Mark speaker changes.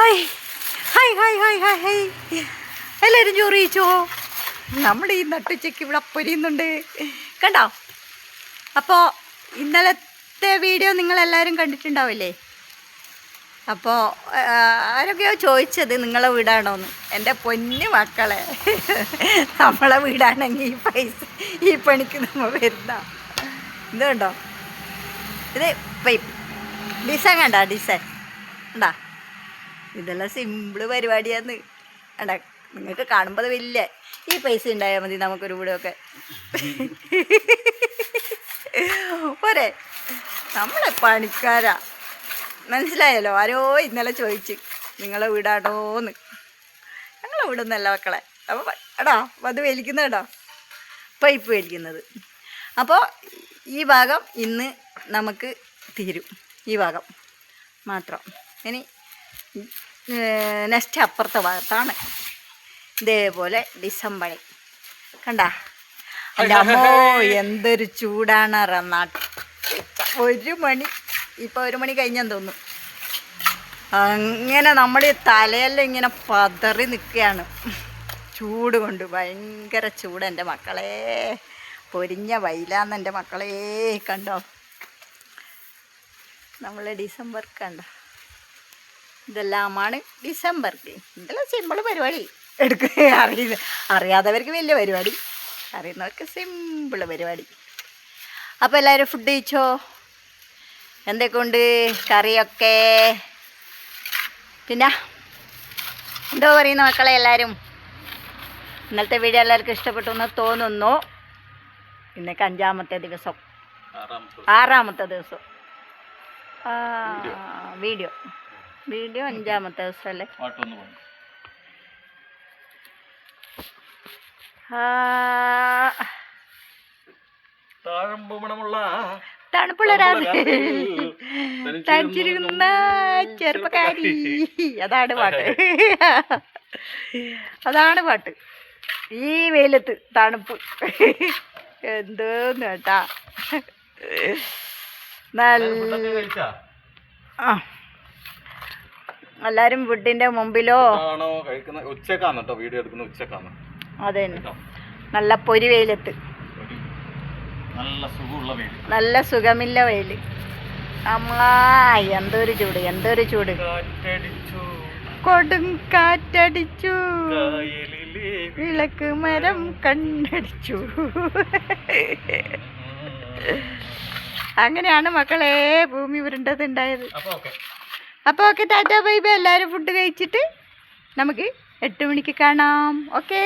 Speaker 1: Hi. Hi hi hi hi hi. എല്ലാവരും ചോറിയിച്ചോ നമ്മൾ ഈ നട്ടുച്ചയ്ക്ക് ഇവിടെ പൊരിയുന്നുണ്ട്. കണ്ടോ? അപ്പോൾ ഇന്നലത്തെ വീഡിയോ നിങ്ങളെല്ലാവരും കണ്ടിട്ടുണ്ടാവില്ലേ? അപ്പോൾ ആരൊക്കെയോ ചോദിച്ചത് നിങ്ങളെ വീടാണോന്ന്. എന്റെ പൊന്നു മക്കളെ. നമ്മളെ വീടാണെങ്കിൽ ഈ പൈസ ഈ പണിക്ക് നമ്മൾ വരുന്ന. ഇതുണ്ടോ ഇത് പൈപ്പ് ഡിസൈൻ കണ്ട? ഡിസൈൻ. കണ്ടാ? ഇതെല്ലാം സിമ്പിൾ പരിപാടിയാന്ന്. അട നിങ്ങൾക്ക് കാണുമ്പോൾ വലിയ. ഈ പൈസ ഉണ്ടായാൽ മതി നമുക്കൊരു വീടൊക്കെ പോരെ. നമ്മളെ പണിക്കാരാ. മനസ്സിലായല്ലോ? ആരോ ഇന്നലെ ചോദിച്ച് നിങ്ങളെ വീടാണോന്ന്. ഞങ്ങളെ വീടൊന്നല്ല മക്കളെ. അപ്പോൾ എടാ അത് വലിക്കുന്ന കേട്ടോ പൈപ്പ് വലിക്കുന്നത്. അപ്പോൾ ഈ ഭാഗം ഇന്ന് നമുക്ക് തീരും. ഈ ഭാഗം മാത്രം. ഇനി നെക്സ്റ്റ് അപ്പുറത്തെ ഭാഗത്താണ്. ഇതേപോലെ ഡിസംബർ കണ്ട? എന്റെ അമ്മോ എന്തൊരു ചൂടാണ് റന്നാട്ട് ഒരു മണി ഇപ്പോൾ ഒരു മണി കഴിഞ്ഞെന്ന് തോന്നുന്നു. അങ്ങനെ നമ്മൾ തലയെല്ലാം ഇങ്ങനെ പതറി നിൽക്കുകയാണ്. ചൂട് കൊണ്ട് ഭയങ്കര ചൂട് എന്റെ മക്കളെ. പൊരിഞ്ഞ വൈലാന്ന് എന്റെ മക്കളെ. കണ്ടോ? നമ്മൾ ഡിസംബർ കണ്ടോ. ഇതെല്ലാമാണ് ഡിസംബർക്ക്. ഇതെല്ലാം സിമ്പിൾ പരിപാടി. എടുക്കുക അറിയില്ല. അറിയാത്തവർക്ക് വലിയ പരിപാടി. അറിയുന്നവർക്ക് സിമ്പിൾ പരിപാടി. അപ്പോൾ എല്ലാവരും ഫുഡ് കഴിച്ചോ? എന്തൊക്കെയുണ്ട് കറിയൊക്കെ? പിന്നെ എന്തോ പറയുന്ന മക്കളെ എല്ലാവരും. ഇന്നലത്തെ വീഡിയോ എല്ലാവർക്കും ഇഷ്ടപ്പെട്ടു എന്ന് തോന്നുന്നു. ഇന്നേക്ക് അഞ്ചാമത്തെ ദിവസം. ആറാമത്തെ ദിവസം. ആ, വീഡിയോ. വീഡിയോ അഞ്ചാമത്തെ ദിവസം അല്ലേ
Speaker 2: പാട്ടൊന്ന് പോയി
Speaker 1: ആ,
Speaker 2: താഴമ്പുമണമുള്ള
Speaker 1: തണുപ്പുള്ള തനിച്ചിരിക്കുന്ന ചെറുപ്പക്കാരി. അതാണ് പാട്ട്. അതാണ് പാട്ട്. ഈ വെയിലത്ത് തണുപ്പ്. എന്തോന്ന് കേട്ടാ. നല്ല ആ. എല്ലാരും വീട്ടിന്റെ മുമ്പിലോ?
Speaker 2: ആണോ കഴിക്കുന്ന കേട്ടോ വീഡിയോ എടുക്കുന്ന
Speaker 1: അതെ നല്ല പൊരി വെയിലത്ത്.
Speaker 2: നല്ല സുഖമുള്ള
Speaker 1: നല്ല സുഖമില്ല വെയിൽ. അമ്മ എന്തൊരു ചൂട് എന്തൊരു ചൂട്. കൊടും കാറ്റടിച്ചു. വിളക്ക് മരം കണ്ടടിച്ചു അങ്ങനെയാണ് മക്കളെ ഭൂമി ഉരുണ്ടത് ഉണ്ടായത് അപ്പോൾ ഓക്കെ ടാറ്റ ബൈ ബൈ. എല്ലാവരും ഫുഡ് കഴിച്ചിട്ട് നമുക്ക് എട്ട് മണിക്ക് കാണാം. ഓക്കേ